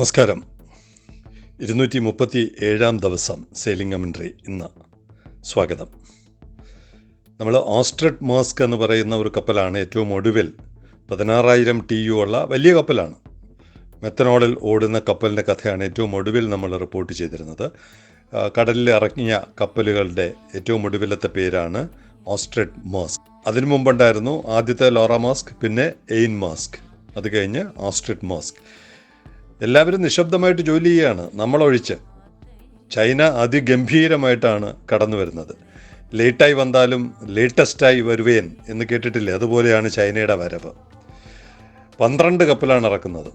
നമസ്കാരം. ഇരുന്നൂറ്റി മുപ്പത്തി ഏഴാം ദിവസം സെയിലിംഗ് കമൻട്രി ഇന്ന്. സ്വാഗതം. നമ്മൾ ഓസ്ട്രഡ് മാസ്ക് എന്ന് പറയുന്ന ഒരു കപ്പലാണ് ഏറ്റവും ഒടുവിൽ പതിനാറായിരം ടി യു ഉള്ള വലിയ കപ്പലാണ്. മെത്തനോളിൽ ഓടുന്ന കപ്പലിന്റെ കഥയാണ് ഏറ്റവും ഒടുവിൽ നമ്മൾ റിപ്പോർട്ട് ചെയ്തിരുന്നത്. കടലിൽ ഇറങ്ങിയ കപ്പലുകളുടെ ഏറ്റവും ഒടുവിലത്തെ പേരാണ് ഓസ്ട്രഡ് മാസ്ക്. അതിനു മുമ്പുണ്ടായിരുന്നു ആദ്യത്തെ ലോറ മാസ്ക് പിന്നെ എയിൻ മാസ്ക്. അത് കഴിഞ്ഞ് ഓസ്ട്രഡ് മാസ്ക്. എല്ലാവരും നിശബ്ദമായിട്ട് ജോലി ചെയ്യുകയാണ്. നമ്മളൊഴിച്ച്. ചൈന അതിഗംഭീരമായിട്ടാണ് കടന്നു വരുന്നത്. ലേറ്റായി വന്നാലും ലേറ്റസ്റ്റായി വരുവേൻ എന്ന് കേട്ടിട്ടില്ലേ? അതുപോലെയാണ് ചൈനയുടെ വരവ്. പന്ത്രണ്ട് കപ്പലാണ് ഇറക്കുന്നത്.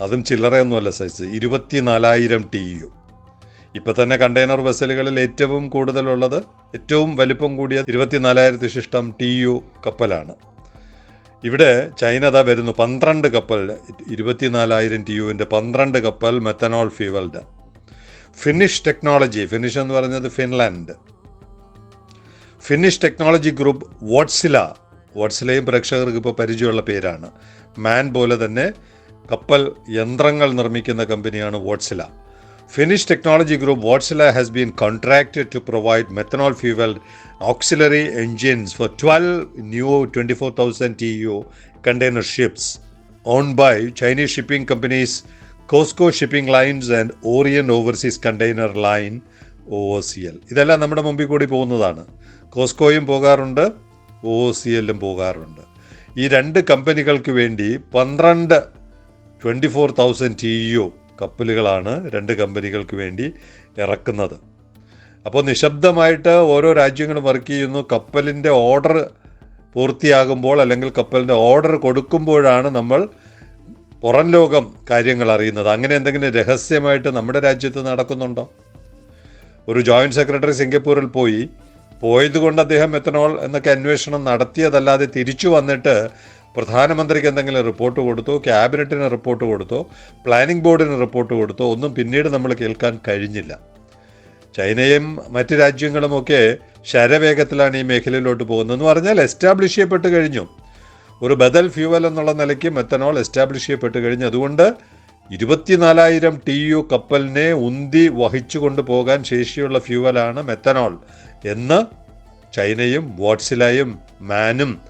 അതും ചില്ലറയൊന്നുമല്ല സൈസ് ഇരുപത്തിനാലായിരം ടി യു ഇപ്പം തന്നെ കണ്ടെയ്നർ വെസലുകളിൽ ഏറ്റവും കൂടുതലുള്ളത് ഏറ്റവും വലിപ്പം കൂടിയ ഇരുപത്തിനാലായിരത്തി ശിഷ്ടം ടി യു കപ്പലാണ്. ഇവിടെ ചൈന അതാ വരുന്നു പന്ത്രണ്ട് കപ്പൽ ഇരുപത്തിനാലായിരം ടി യുവിന്റെ പന്ത്രണ്ട് കപ്പൽ methanol fuelled Finnish technology Finnish എന്ന് പറയുന്നത് Finland Finnish technology group Wartsila വാട്സിലയും പ്രേക്ഷകർക്ക് ഇപ്പോൾ പരിചയമുള്ള പേരാണ്. മാൻ പോലെ തന്നെ കപ്പൽ യന്ത്രങ്ങൾ നിർമ്മിക്കുന്ന കമ്പനിയാണ് Wartsila Finnish technology group Wärtsilä to provide methanol fuel auxiliary engines for twelve new twenty four thousand T U container ships owned by Chinese shipping companies and Orient Overseas Container Line Overseas Container Line OOCL ഇതെല്ലാം നമ്മുടെ മുമ്പിൽ കൂടി പോകുന്നതാണ്. കോസ്കോയും പോകാറുണ്ട് O C എല്ലും പോകാറുണ്ട്. ഈ രണ്ട് കമ്പനികൾക്ക് വേണ്ടി പന്ത്രണ്ട് twenty four thousand T U കപ്പലുകളാണ് രണ്ട് കമ്പനികൾക്ക് വേണ്ടി ഇറക്കുന്നത്. അപ്പോൾ നിശബ്ദമായിട്ട് ഓരോ രാജ്യങ്ങളും വർക്ക് ചെയ്യുന്നു. കപ്പലിന്റെ ഓർഡർ പൂർത്തിയാകുമ്പോൾ അല്ലെങ്കിൽ കപ്പലിന്റെ ഓർഡർ കൊടുക്കുമ്പോഴാണ് നമ്മൾ പുറം ലോകം കാര്യങ്ങൾ അറിയുന്നത്. അങ്ങനെ എന്തെങ്കിലും രഹസ്യമായിട്ട് നമ്മുടെ രാജ്യത്ത് നടക്കുന്നുണ്ടോ? ഒരു ജോയിന്റ് സെക്രട്ടറി സിംഗപ്പൂരിൽ പോയി. പോയത് കൊണ്ട് അദ്ദേഹം എത്തനോൾ എന്നൊക്കെ അന്വേഷണം നടത്തിയതല്ലാതെ തിരിച്ചു വന്നിട്ട് പ്രധാനമന്ത്രിക്ക് എന്തെങ്കിലും റിപ്പോർട്ട് കൊടുത്തോ ക്യാബിനറ്റിന് റിപ്പോർട്ട് കൊടുത്തോ പ്ലാനിംഗ് ബോർഡിന് റിപ്പോർട്ട് കൊടുത്തോ ഒന്നും പിന്നീട് നമ്മൾ കേൾക്കാൻ കഴിഞ്ഞില്ല. ചൈനയും മറ്റ് രാജ്യങ്ങളുമൊക്കെ ശരവേഗത്തിലാണ് ഈ മേഖലയിലോട്ട് പോകുന്നതെന്ന് പറഞ്ഞാൽ എസ്റ്റാബ്ലിഷ് ചെയ്യപ്പെട്ട് കഴിഞ്ഞു. ഒരു ബദൽ ഫ്യൂവൽ എന്നുള്ള നിലയ്ക്ക് മെത്തനോൾ എസ്റ്റാബ്ലിഷ് ചെയ്യപ്പെട്ട് കഴിഞ്ഞു. അതുകൊണ്ട് ഇരുപത്തിനാലായിരം ടി യു കപ്പലിനെ ഉന്തി വഹിച്ചു കൊണ്ടുപോകാൻ ശേഷിയുള്ള ഫ്യൂവലാണ് മെത്തനോൾ എന്ന് ചൈനയും വാട്സിലയും മാനും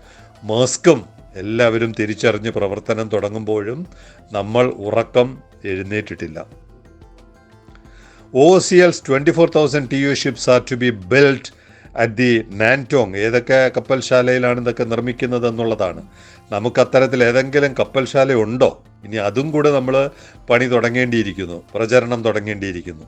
മേസ്കും എല്ലാവരും തിരിച്ചറിഞ്ഞ് പ്രവർത്തനം തുടങ്ങുമ്പോഴും നമ്മൾ ഉറക്കം എഴുന്നേറ്റിട്ടില്ല. O C L's twenty four thousand TEU ships are to be built at the Nantong ഏതൊക്കെ കപ്പൽശാലയിലാണ് ഇതൊക്കെ നിർമ്മിക്കുന്നത് എന്നുള്ളതാണ്. നമുക്ക് അത്തരത്തിൽ ഏതെങ്കിലും കപ്പൽശാല ഉണ്ടോ? ഇനി അതും കൂടെ നമ്മൾ പണി തുടങ്ങേണ്ടിയിരിക്കുന്നു. പ്രചരണം തുടങ്ങേണ്ടിയിരിക്കുന്നു.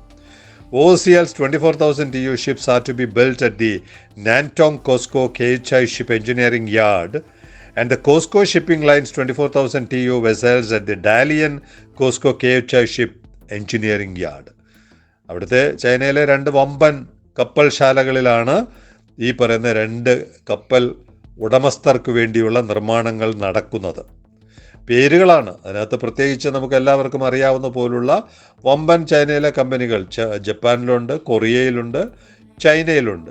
O C L's twenty four thousand TEU ships are to be built at the Nantong Costco K H I ship engineering yard and the COSCO shipping lines 24,000 TU vessels at the Dalian COSCO KHI ship engineering yard. അവിടുത്തെ ചൈനയിലെ രണ്ട് വമ്പൻ കപ്പൽശാലകളിലാണ് ഈ പറയുന്ന രണ്ട് കപ്പൽ ഉടമസ്ഥർക്ക് വേണ്ടിയുള്ള നിർമ്മാണങ്ങൾ നടക്കുന്നത്. പേരുകളാണ്. അതിനകത്ത് പ്രത്യേകിച്ച് നമുക്ക് എല്ലാവർക്കും അറിയാവുന്ന പോലുള്ള വമ്പൻ ചൈനയിലെ കമ്പനികൾ ജപ്പാനിലുണ്ട് കൊറിയയിലുണ്ട് ചൈനയിലുണ്ട്.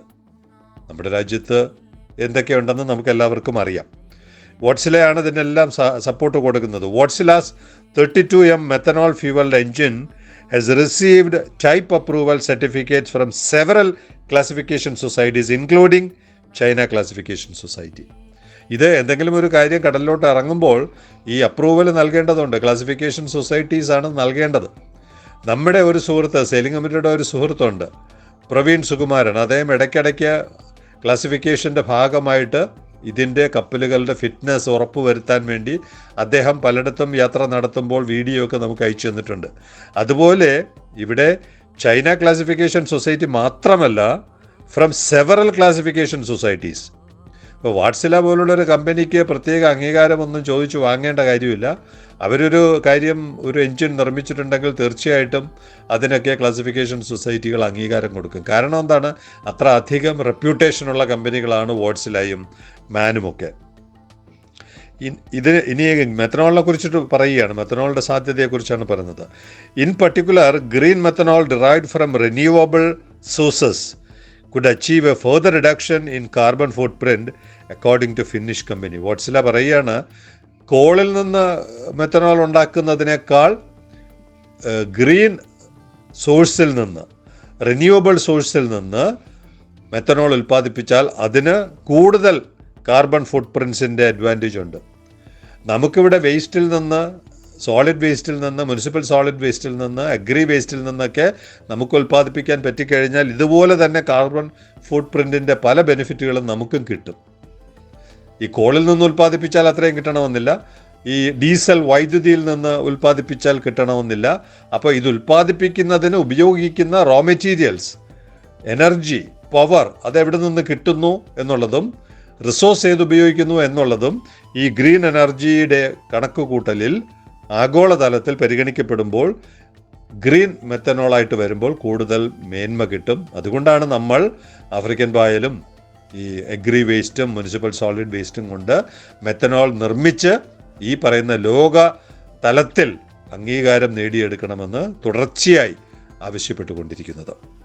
നമ്മുടെ രാജ്യത്ത് എന്തൊക്കെയുണ്ടെന്ന് നമുക്ക് എല്ലാവർക്കും അറിയാം. വാട്സിലയാണ് ഇതിനെല്ലാം സപ്പോർട്ട് കൊടുക്കുന്നത്. Wartsila's thirty two M methanol fuelled engine has received type approval certificates from several classification societies including China classification society ഇത് എന്തെങ്കിലും ഒരു കാര്യം കടലിലോട്ട് ഇറങ്ങുമ്പോൾ ഈ അപ്രൂവൽ നൽകേണ്ടതുണ്ട്. ക്ലാസിഫിക്കേഷൻ സൊസൈറ്റീസ് ആണ് നൽകേണ്ടത്. നമ്മുടെ ഒരു സുഹൃത്ത് സെയിലിംഗ് കമ്മിറ്റിയുടെ ഒരു സുഹൃത്തുണ്ട് പ്രവീൺ സുകുമാരൻ. അദ്ദേഹം ഇടയ്ക്കിടയ്ക്ക് ക്ലാസിഫിക്കേഷന്റെ ഭാഗമായിട്ട് ഇതിന്റെ കപ്പലുകളുടെ ഫിറ്റ്നസ് ഉറപ്പുവരുത്താൻ വേണ്ടി അദ്ദേഹം പലയിടത്തും യാത്ര നടത്തുമ്പോൾ വീഡിയോ ഒക്കെ നമുക്ക് അയച്ചു തന്നിട്ടുണ്ട്. അതുപോലെ ഇവിടെ ചൈന ക്ലാസിഫിക്കേഷൻ സൊസൈറ്റി മാത്രമല്ല ഫ്രം സെവറൽ ക്ലാസിഫിക്കേഷൻ സൊസൈറ്റീസ് ഇപ്പോൾ വാട്സില പോലുള്ളൊരു കമ്പനിക്ക് പ്രത്യേക അംഗീകാരമൊന്നും ചോദിച്ചു വാങ്ങേണ്ട കാര്യമില്ല. അവരൊരു കാര്യം ഒരു എഞ്ചിൻ നിർമ്മിച്ചിട്ടുണ്ടെങ്കിൽ തീർച്ചയായിട്ടും അതിനൊക്കെ ക്ലാസിഫിക്കേഷൻ സൊസൈറ്റികൾ അംഗീകാരം കൊടുക്കും. കാരണം എന്താണ്? അത്ര അധികം റെപ്യൂട്ടേഷനുള്ള കമ്പനികളാണ് വാട്സിലായും മാനുമൊക്കെ. ഇത് ഇനി മെത്തനോളിനെ കുറിച്ചിട്ട് പറയുകയാണ്. മെത്തനോളിന്റെ സാധ്യതയെക്കുറിച്ചാണ് പറയുന്നത്. In particular green methanol derive from renewable sources could achieve a further reduction in carbon footprint according to Finnish company Wartsila പറയുകയാണ് കോളിൽ നിന്ന് മെത്തനോൾ ഉണ്ടാക്കുന്നതിനേക്കാൾ ഗ്രീൻ സോഴ്സിൽ നിന്ന് റിന്യൂവബിൾ സോഴ്സിൽ നിന്ന് മെത്തനോൾ ഉൽപ്പാദിപ്പിച്ചാൽ അതിന് കൂടുതൽ കാർബൺ ഫുട് പ്രിൻസിന്റെ അഡ്വാന്റേജ് ഉണ്ട്. നമുക്കിവിടെ വേസ്റ്റിൽ നിന്ന് സോളിഡ് വേസ്റ്റിൽ നിന്ന് മുനിസിപ്പൽ സോളിഡ് വേസ്റ്റിൽ നിന്ന് അഗ്രി വേസ്റ്റിൽ നിന്നൊക്കെ നമുക്ക് ഉൽപ്പാദിപ്പിക്കാൻ പറ്റിക്കഴിഞ്ഞാൽ ഇതുപോലെ തന്നെ കാർബൺ ഫുട് പ്രിന്റിന്റെ പല ബെനിഫിറ്റുകളും നമുക്കും കിട്ടും. ഈ കോളിൽ നിന്ന് ഉൽപ്പാദിപ്പിച്ചാൽ അത്രയും കിട്ടണമെന്നില്ല. ഈ ഡീസൽ വൈദ്യുതിയിൽ നിന്ന് ഉൽപ്പാദിപ്പിച്ചാൽ കിട്ടണമെന്നില്ല. അപ്പോൾ ഇത് ഉൽപ്പാദിപ്പിക്കുന്നതിന് ഉപയോഗിക്കുന്ന റോ മെറ്റീരിയൽസ് എനർജി പവർ അതെവിടെ നിന്ന് കിട്ടുന്നു എന്നുള്ളതും റിസോഴ്സ് ഏത് ഉപയോഗിക്കുന്നു എന്നുള്ളതും ഈ ഗ്രീൻ എനർജിയുടെ കണക്ക് കൂട്ടലിൽ ആഗോളതലത്തിൽ പരിഗണിക്കപ്പെടുമ്പോൾ ഗ്രീൻ മെത്തനോളായിട്ട് വരുമ്പോൾ കൂടുതൽ മേന്മ കിട്ടും. അതുകൊണ്ടാണ് നമ്മൾ ആഫ്രിക്കൻ പായലും ഈ എഗ്രി വേസ്റ്റും മുനിസിപ്പൽ സോളിഡ് വേസ്റ്റും കൊണ്ട് മെത്തനോൾ നിർമ്മിച്ച് ഈ പറയുന്ന ലോക തലത്തിൽ അംഗീകാരം നേടിയെടുക്കണമെന്ന് തുടർച്ചയായി ആവശ്യപ്പെട്ടുകൊണ്ടിരിക്കുന്നത്.